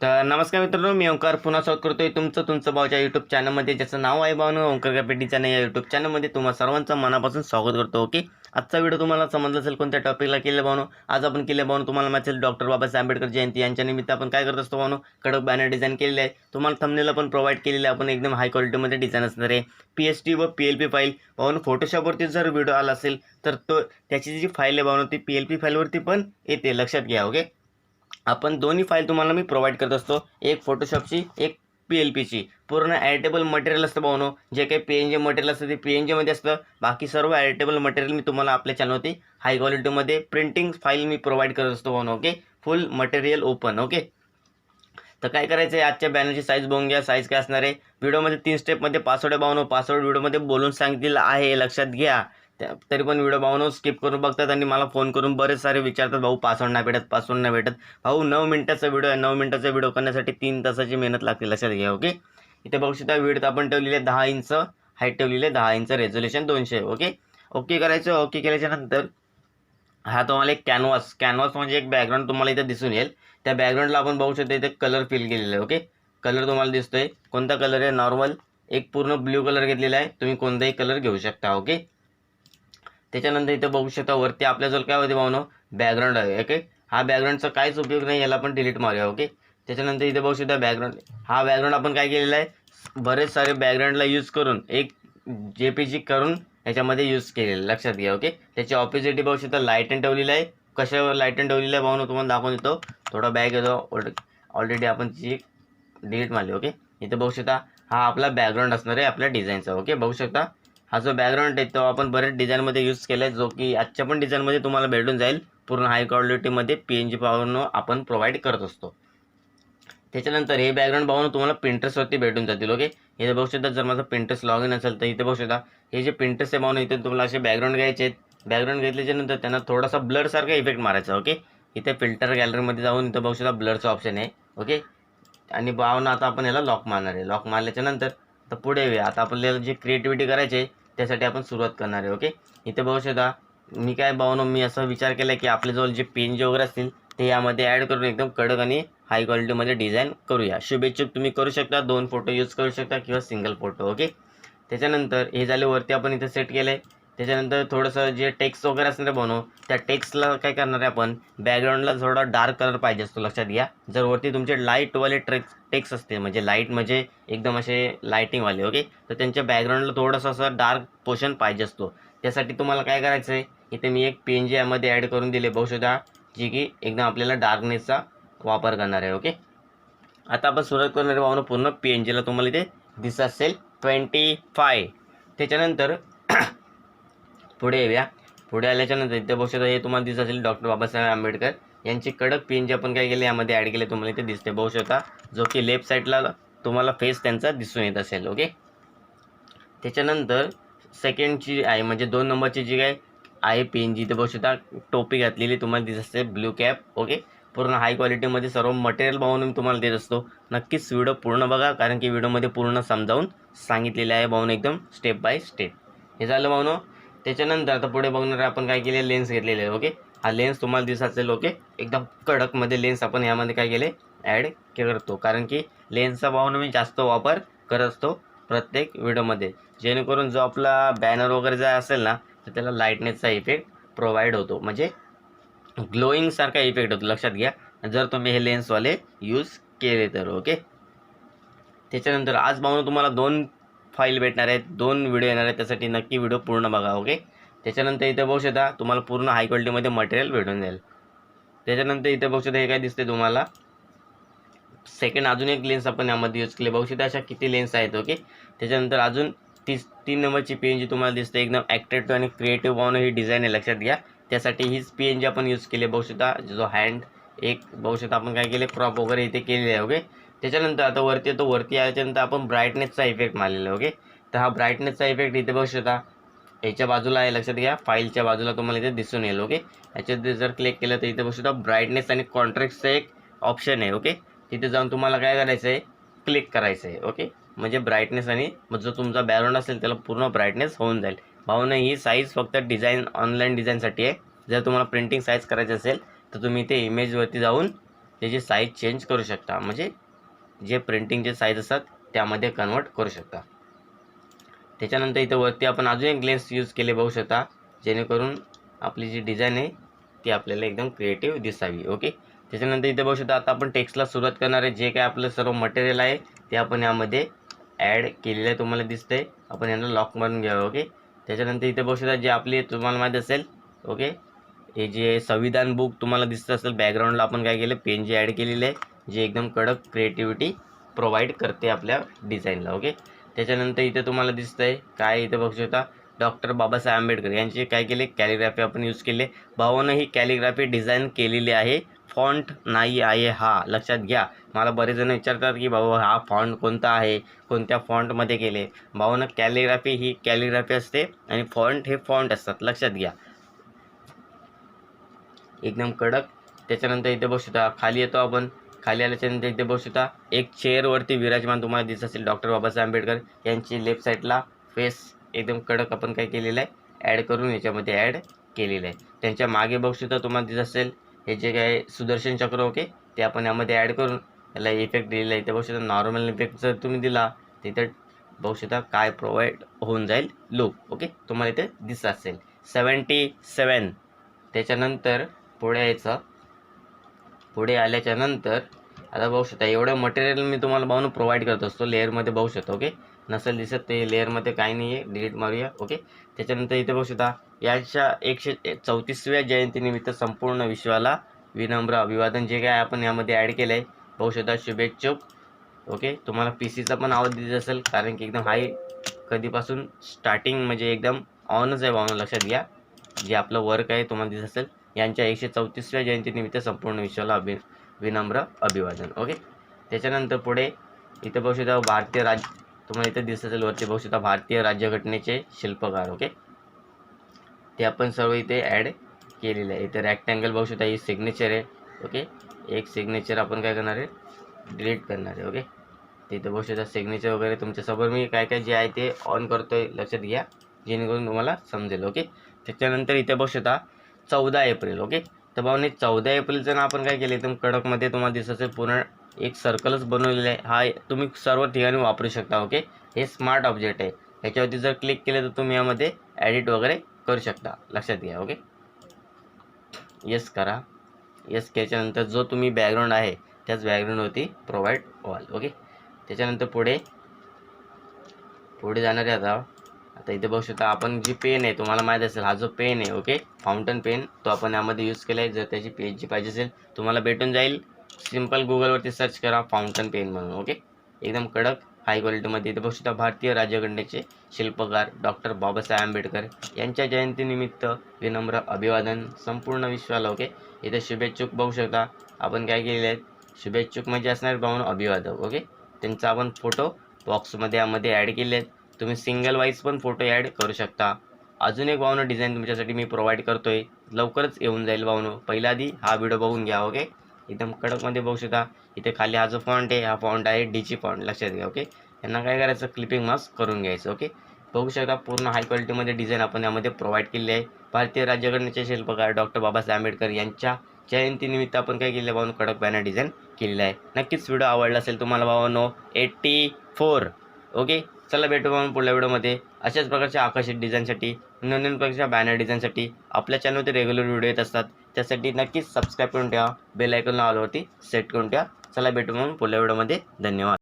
तर नमस्कार मित्रांनो मी ओंकार पुन्हा स्वागत करतोय तुमचं तुमचं भाऊच्या यूट्यूब चॅनलमध्ये ज्याचं नाव आहे भावनं ओंकार ग्राफिक चॅनल या यूट्यूब चॅनलमध्ये तुम्हाला सर्वांचं मनापासून स्वागत करतो ओके? आजचा व्हिडिओ तुम्हाला समजला असेल कोणत्या टॉपिकला केलं भावनो आज आपण केले भावनो तुम्हाला माहिती असेल डॉक्टर बाबासाहेब आंबेडकर जयंती. यांच्या निमित्त आपण काय करत असतो भावनो कडक बॅनर डिझाईन केलेले आहे. तुम्हाला थमनेला पण प्रोव्हाइड केलेले आहे. आपण एकदम हाय क्वालिटीमध्ये डिझाईन असणार आहे. पी एच डी व पी एल पी फाईल भावनो फोटोशॉपवरती जर व्हिडिओ आला असेल तर तो त्याची जी फाईल आहे भावनो ती पी एल पी फाईलवरती पण येते. लक्षात घ्या ओके? आपण दोन्ही फाईल तुम्हाला मी प्रोव्हाइड करत असतो. एक फोटोशॉपची एक पी एल पीची पूर्ण ॲडिटेबल मटेरियल असतं भावनो जे काही पी एन जे मटेरियल असतं ते पी एन जेमध्ये असतं. बाकी सर्व ॲडिटेबल मटेरियल मी तुम्हाला आपल्या चॅनलवरती हाय क्वालिटीमध्ये प्रिंटिंग फाईल मी प्रोव्हाइड करत असतो भावनो okay full material open okay तर काय करायचं आहे आजच्या बॅनरची साईज बघून घ्या. साईज काय असणार आहे? व्हिडिओमध्ये तीन स्टेपमध्ये पासवर्ड आहे भावनो पासवर्ड व्हिडिओमध्ये बोलून सांगितलेलं आहे. लक्षात घ्या. त्या तरी पण व्हिडिओ भावनो स्किप करून बघतात आणि मला फोन करून बरेच सारे विचारतात भाऊ पासवर्ड नाही भेटत पासवर्ड नाही भेटत. भाऊ नऊ मिनटाचा व्हिडिओ आहे नऊ मिनटाचा व्हिडिओ करण्यासाठी तीन तासाची मेहनत लागते लक्षात घ्या ओके इथे बघू शकता व्हिडिओ आपण ठेवलेली आहे दहा इंच हाईट ठेवलेली आहे दहा इंच रेझोल्युशन दोनशे ओके ओके करायचं ओके केल्याच्यानंतर हा तुम्हाला एक कॅनव्हास कॅनव्हास म्हणजे एक बॅकग्राऊंड तुम्हाला इथे दिसून येईल. त्या बॅकग्राऊंडला आपण बघू शकतो इथे कलर फिल केलेला आहे ओके कलर तुम्हाला दिसतोय कोणता कलर आहे? नॉर्मल एक पूर्ण ब्ल्यू कलर घेतलेला आहे तुम्ही कोणताही कलर घेऊ शकता ओके त्याच्यानंतर इथं बघू शकता वरती आपल्याजवळ काय होते भावनो? बॅकग्राऊंड आहे ओके हा बॅकग्राऊंडचा काहीच उपयोग नाही याला आपण डिलीट मारूया ओके त्याच्यानंतर इथे बघू शकता बॅकग्राऊंड हा बॅकग्राऊंड आपण काय केलेला आहे? बरेच सारे बॅकग्राऊंडला यूज करून एक जे पी जी करून याच्यामध्ये यूज केलेलं आहे. लक्षात घ्या ओके त्याची ऑपोजिटी बघू शकता लाईटन ठेवलेलं आहे. कशावर लाईटन ठेवलेलं आहे भावनो? तुम्हाला दाखवून देतो. थोडा बॅग येतो ऑलरेडी आपण ती डिलीट मारली ओके इथे बघू शकता हा आपला बॅकग्राऊंड असणार आहे आपल्या डिझाईनचा ओके बघू शकता हा जो बॅकग्राऊंड आहे तो आपण बरेच डिझाईनमध्ये यूज केला आहे जो की आजच्या पण डिझाईनमध्ये तुम्हाला भेटून जाईल. पूर्ण हाय क्वालिटीमध्ये पी एन जी पावरनं आपण प्रोव्हाइड करत असतो. त्याच्यानंतर हे बॅकग्राऊंड पाहून तुम्हाला पिंटरेस्टवरती भेटून जातील ओके इथे बघू शकता जर माझं पिंटरेस्ट लॉग इन असेल तर इथे बघू शकता. हे जे पिंटरेस्ट आहे पाहून इथे तुम्हाला असे बॅकग्राऊंड घ्यायचे आहेत. बॅकग्राऊंड घेतल्याच्यानंतर त्यांना थोडासा ब्लरसारखा इफेक्ट मारायचा ओके इथे फिल्टर गॅलरीमध्ये जाऊन इथं बघू शकता ब्लरचं ऑप्शन आहे ओके आणि पाहून आता आपण याला लॉक मारणार आहे. लॉक मारल्याच्यानंतर तर पुढे आता आपल्याला जे क्रिएटिव्हिटी करायची आहे त्यासाठी आपण सुरुवात करणार आहे ओके इथे बघू शकता मी काय भावनो मी असा विचार केला की आपल्याजवळ जे पेन जे वगैरे असतील ते यामध्ये ॲड करून एकदम कडक आणि हाय क्वालिटीमध्ये डिझाईन करूया. शुभेच्छुक तुम्ही करू शकता दोन फोटो यूज करू शकता किंवा सिंगल फोटो ओके त्याच्यानंतर हे झाले वरती आपण इथे सेट केलं आहे त्याच्यानंतर थोडंसं जे टेक्स्ट वगैरे असणार आहे बनव त्या टेक्स्टला काय करणार आहे आपण? बॅकग्राऊंडला थोडा डार्क कलर पाहिजे असतो लक्षात घ्या. जर वरती तुमचे लाईटवाले ट्रेक्स टेक्स्ट असते म्हणजे लाइट म्हणजे एकदम असे लाईटिंगवाले ओके तर त्यांच्या बॅकग्राऊंडला थोडंसं असं डार्क पोर्शन पाहिजे असतो. त्यासाठी तुम्हाला काय करायचं आहे? इथे मी एक पेन जे यामध्ये ॲड करून दिले बघू शकता जी की एकदम आपल्याला डार्कनेसचा वापर करणार आहे ओके आता आपण सुरुवात करणार आहे पूर्ण पी एन जीला तुम्हाला इथे दिसत असेल ट्वेंटी फाय त्याच्यानंतर पुढे येऊया. पुढे आल्याच्यानंतर इथे बघू शकता हे तुम्हाला दिसत असेल डॉक्टर बाबासाहेब आंबेडकर. यांची कडक पिन जे आपण काय केले यामध्ये ॲड केले तुम्हाला इथे दिसते. बघू शकता जो की लेफ्ट साईडला तुम्हाला फेस त्यांचा दिसून येत असेल ओके त्याच्यानंतर सेकंडची आहे म्हणजे दोन नंबरची जी काय आहे पेन जी इथे बघू शकता टोपी घातलेली तुम्हाला दिसत असते ब्ल्यू कॅप ओके पूर्ण हाय क्वालिटीमध्ये सर्व मटेरियल पाहून मी तुम्हाला देत असतो. नक्कीच व्हिडिओ पूर्ण बघा कारण की व्हिडिओमध्ये पूर्ण समजावून सांगितलेले आहे भाऊन एकदम स्टेप बाय स्टेप हे झालं भाऊनो त्याच्यानंतर आता पुढे बघणार आपण काय केले लेन्स घेतलेले आहे ओके हा लेन्स तुम्हाला दिसत असेल ओके एकदम कडकमध्ये लेन्स आपण यामध्ये काय केले ॲड करतो. कारण की लेन्सचा भावून मी जास्त वापर करत असतो प्रत्येक व्हिडिओमध्ये. जेणेकरून जो आपला बॅनर वगैरे जर असेल ना तर त्याला लाईटनेसचा इफेक्ट प्रोव्हाइड होतो. म्हणजे ग्लोईंगसारखा इफेक्ट होतो लक्षात घ्या. जर तुम्ही हे लेन्सवाले यूज केले तर ओके त्याच्यानंतर आज पाहून तुम्हाला दोन फाईल भेटणार आहेत दोन व्हिडिओ येणार आहेत त्यासाठी नक्की व्हिडिओ पूर्ण बघा ओके त्याच्यानंतर इथे बघू शकता तुम्हाला पूर्ण हाय क्वालिटीमध्ये मटेरियल भेटून जाईल. त्याच्यानंतर इथे बघू शकता हे काय दिसते तुम्हाला? सेकंड अजून एक लेन्स आपण यामध्ये यूज केले. बघू शकता अशा किती लेन्स आहेत ओके त्याच्यानंतर अजून तीस तीन नंबरची पी एन जी तुम्हाला दिसते एकदम ॲक्ट्रेटिव्ह आणि क्रिएटिव्ह पाहून ही डिझाईन आहे लक्षात घ्या. त्यासाठी हीच पी एन जी आपण यूज केली बघू शकता जो हँड एक बघू शकता आपण काय केले क्रॉप वगैरे इथे केलेले आहे ओके त्याच्यानंतर आता वरती येतो वरती आल्याच्यानंतर आपण ब्राईटनेसचा इफेक्ट मारलेला आहे ओके तर हा ब्राईटनेसचा इफेक्ट इथे बघू शकता. याच्या बाजूला आहे लक्षात घ्या. फाईलच्या बाजूला तुम्हाला इथे दिसून येईल ओके याच्यात जर क्लिक केलं तर इथे बघू शकता ब्राईटनेस आणि कॉन्ट्रॅक्टचं एक ऑप्शन आहे ओके तिथे जाऊन तुम्हाला काय करायचं आहे क्लिक करायचं आहे ओके म्हणजे ब्राईटनेस आणि जो तुमचा बॅकग्राऊंड असेल त्याला पूर्ण ब्राईटनेस होऊन जाईल. भावना ही साईज फक्त डिझाईन ऑनलाईन डिझाईनसाठी आहे. जर तुम्हाला प्रिंटिंग साईज करायची असेल तर तुम्ही इथे इमेजवरती जाऊन त्याची साईज चेंज करू शकता. म्हणजे जे प्रिंटिंगचे साईज असतात त्यामध्ये कन्वर्ट करू शकता. त्याच्यानंतर इथं वरती आपण अजून एक लेन्स यूज केले बघू शकता जेणेकरून आपली जी डिझाईन आहे ती आपल्याला एकदम क्रिएटिव्ह दिसावी ओके त्याच्यानंतर इथे बघू शकता आता आपण टेक्स्टला सुरुवात करणार आहे जे काय आपलं सर्व मटेरियल आहे ते आपण यामध्ये ॲड केलेलं आहे तुम्हाला दिसतंय. आपण यांना लॉक मारून घ्यावं ओके त्याच्यानंतर इथे बघू शकता जे आपली तुम्हाला माहीत असेल ओके हे जे संविधान बुक तुम्हाला दिसत असेल बॅकग्राऊंडला आपण काय केलं पेन जे ॲड केलेलं आहे जे एकदम कडक क्रिएटिव्हिटी प्रोव्हाइड करते आपल्या डिझाईनला ओके त्याच्यानंतर इथे तुम्हाला दिसतंय काय इथे बघू शकता डॉक्टर बाबासाहेब आंबेडकर यांचे काय केले? कॅलिग्राफी आपण यूज केले. भावानं ही कॅलिग्राफी डिझाईन केलेली आहे. फॉन्ट नाही आहे हा. लक्षात घ्या. मला बरेच जण विचारतात की बाबा हा फॉन्ट कोणता आहे? कोणत्या फॉन्टमध्ये केले? भावानं कॅलिग्राफी ही कॅलिग्राफी असते आणि फॉन्ट हे फॉन्ट असतात. लक्षात घ्या. एकदम कडक. त्याच्यानंतर इथे बघू शकता खाली येतो आपण. खाली आल्याच्यानंतर इथे बघू शकता एक चेअरवरती विराजमान तुम्हाला दिसत असेल डॉक्टर बाबासाहेब आंबेडकर. यांची लेफ्ट साईडला फेस एकदम कडक आपण काय केलेलं आहे. ॲड करून याच्यामध्ये ॲड केलेलं आहे. त्यांच्या मागे बघू शकता तुम्हाला दिसत असेल. हे जे काय सुदर्शन चक्र ओके ते आपण यामध्ये ॲड करून याला इफेक्ट दिलेला आहे. इथे बघू शकता नॉर्मल इफेक्ट जर तुम्ही दिला तिथे बघू शकता काय प्रोव्हाइड होऊन जाईल? लुक ओके तुम्हाला इथे दिसत असेल. सेवन्टी सेवन त्याच्यानंतर पुढे यायचं. पुढे आल्याच्यानंतर आता बघू शकता एवढं मटेरियल मी तुम्हाला भाऊन प्रोव्हाइड करत असतो लेअरमध्ये बघू शकता ओके नसेल दिसत ते लेअरमध्ये काही नाही आहे डिलीट मारूया ओके त्याच्यानंतर इथे बघू शकता याच्या एकशे चौतीसव्या जयंतीनिमित्त संपूर्ण विश्वाला विनम्र अभिवादन जे काय आपण यामध्ये ॲड केलं आहे बघू शकता शुभेच्छुक ओके तुम्हाला पी सीचा पण आवाज दिसत असेल कारण की एकदम हाय कधीपासून स्टार्टिंग म्हणजे एकदम ऑनच आहे भावना लक्षात घ्या. जे आपलं वर्क आहे तुम्हाला दिसत असेल. यांच्या एकशे चौतीसव्या जयंतीनिमित्त संपूर्ण विश्वाला अभि विनम्र अभिवादन. ओके त्याच्यानंतर पुढे इथे बघू शकता भारतीय राज तुम्हाला इथे दिसत असेल वरती बघू शकता भारतीय राज्यघटनेचे शिल्पकार ओके ते आपण सर्व इथे ॲड केलेलं आहे. इथे रॅक्टँगल बघू शकता ही सिग्नेचर आहे ओके एक सिग्नेचर आपण काय करणार आहे? डिलीट करणार आहे ओके तिथे बघू शकता सिग्नेचर वगैरे तुमच्यासमोर मी काय काय जे आहे ते ऑन करतो आहे लक्षात घ्या जेणेकरून तुम्हाला समजेल ओके त्याच्यानंतर इथे बघू शकता चौदा एप्रिल ओके? तर भाऊने चौदा एप्रिलचं ना आपण काय केलं एकदम कडकमध्ये तुम्हाला दिसत असेल पूर्ण एक सर्कलच बनवलेलं आहे. हा तुम्ही सर्व ठिकाणी वापरू शकता ओके? हे स्मार्ट ऑब्जेक्ट आहे. ह्याच्यावरती जर क्लिक केलं तर तुम्ही यामध्ये ॲडिट वगैरे करू शकता. लक्षात घ्या ओके? येस करा. येस केल्याच्यानंतर जो तुम्ही बॅकग्राऊंड आहे त्याच बॅकग्राऊंडवरती प्रोव्हाइड व्हाल ओके? त्याच्यानंतर पुढे पुढे जाणारे आता. आता इथे बघू शकता आपण जी पेन आहे तुम्हाला माहीत असेल हा जो पेन आहे ओके फाउंटन पेन तो आपण यामध्ये यूज केला आहे जर त्याची पेज जी पाहिजे असेल तुम्हाला भेटून जाईल. सिंपल गुगलवरती सर्च करा फाउंटन पेन म्हणून ओके एकदम कडक हाय क्वालिटीमध्ये इथे बघू शकता भारतीय राज्यघटनेचे शिल्पकार डॉक्टर बाबासाहेब आंबेडकर यांच्या जयंतीनिमित्त विनम्र अभिवादन संपूर्ण विश्वाला ओके इथे शुभेच्छुक बघू शकता. आपण काय केलेले आहेत? शुभेच्छुक म्हणजे असणार भावना अभिवादक ओके त्यांचा आपण फोटो बॉक्समध्ये यामध्ये ॲड केले आहेत. तुम्ही सिंगल वाईज पण फोटो ॲड करू शकता. अजून एक भावनं डिझाईन तुमच्यासाठी मी प्रोव्हाइड करतो आहे लवकरच येऊन जाईल भावनं. पहिल्या आधी हा व्हिडिओ बघून घ्या ओके एकदम कडकमध्ये बघू शकता. इथे खाली हा जो फॉन्ट आहे हा फॉन्ट आहे डीची फॉन्ट लक्षात घ्या ओके यांना काय करायचं? क्लिपिंग मास्क करून घ्यायचं ओके बघू शकता पूर्ण हाय क्वालिटीमध्ये डिझाईन आपण यामध्ये प्रोव्हाइड केली आहे. भारतीय राज्यघटनेचे शिल्पकार डॉक्टर बाबासाहेब आंबेडकर यांच्या जयंतीनिमित्त आपण काय केलं भावनो? कडक बॅनर डिझाईन केलेलं आहे. नक्कीच व्हिडिओ आवडला असेल तुम्हाला भावानो एट्टी फोर ओके चला भेटू मग पुढल्या व्हिडिओमध्ये. अशाच प्रकारच्या आकर्षित डिझाईनसाठी नवीन प्रकारच्या बॅनर डिझाईनसाठी आपल्या चॅनलवरती रेग्युलर व्हिडिओ येत असतात. त्यासाठी नक्कीच सबस्क्राईब करून ठेवा बेल आयकॉन ऑलवरती सेट करून ठेवा. चला भेटू मग पुढल्या व्हिडिओमध्ये. धन्यवाद.